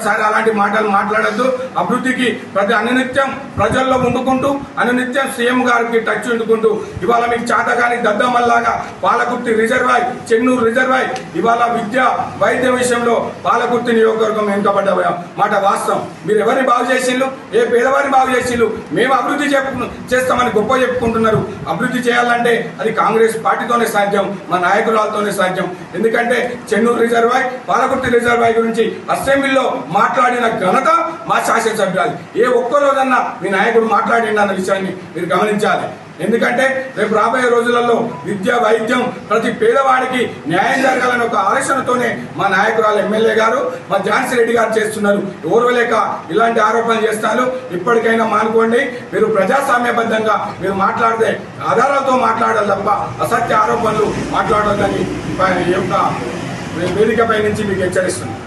ఒక్కసారి అలాంటి మాటలు మాట్లాడద్దు. అభివృద్ధికి ప్రతి అనునిత్యం ప్రజల్లో ఉండుకుంటూ అనునిత్యం సీఎం గారికి టచ్ ఉండుకుంటూ ఇవాళ మీకు చాతగాని దద్దమల్లాగా పాలకుర్తి రిజర్వాయ్ చెన్నూరు రిజర్వాయ్ ఇవాళ విద్య వైద్య విషయంలో పాలకుర్తి నియోజకవర్గం వెనుకబడ్డ మాట వాస్తవం. మీరు ఎవరిని బాగు చేసిండ్రు ఏ పేదవారిని బాగు చేసిండ్రు మేము అభివృద్ధి చెప్పు చేస్తామని గొప్ప చెప్పుకుంటున్నారు. అభివృద్ధి చేయాలంటే అది కాంగ్రెస్ పార్టీతోనే సాధ్యం మా నాయకురాలతోనే సాధ్యం. ఎందుకంటే చెన్నూరు రిజర్వాయ్ పాలకుర్తి రిజర్వాయ్ గురించి అసెంబ్లీలో మాట్లాడిన ఘనత మా శాసనసభ్యురాలు. ఏ ఒక్కరోజన్నా మీ నాయకుడు మాట్లాడండి అన్న విషయాన్ని మీరు గమనించాలి. ఎందుకంటే రేపు రాబోయే రోజులలో విద్య వైద్యం ప్రతి పేదవాడికి న్యాయం జరగాలని ఒక ఆలోచనతోనే మా నాయకురాలు ఎమ్మెల్యే గారు మా ఝాన్సీ రెడ్డి గారు చేస్తున్నారు. ఓర్వలేక ఇలాంటి ఆరోపణలు చేస్తారు. ఇప్పటికైనా మానుకోండి. మీరు ప్రజాస్వామ్యబద్ధంగా మీరు మాట్లాడితే ఆధారాలతో మాట్లాడాలి తప్ప అసత్య ఆరోపణలు మాట్లాడొద్దని ఈ యొక్క వేదికపై నుంచి మీకు హెచ్చరిస్తున్నాను.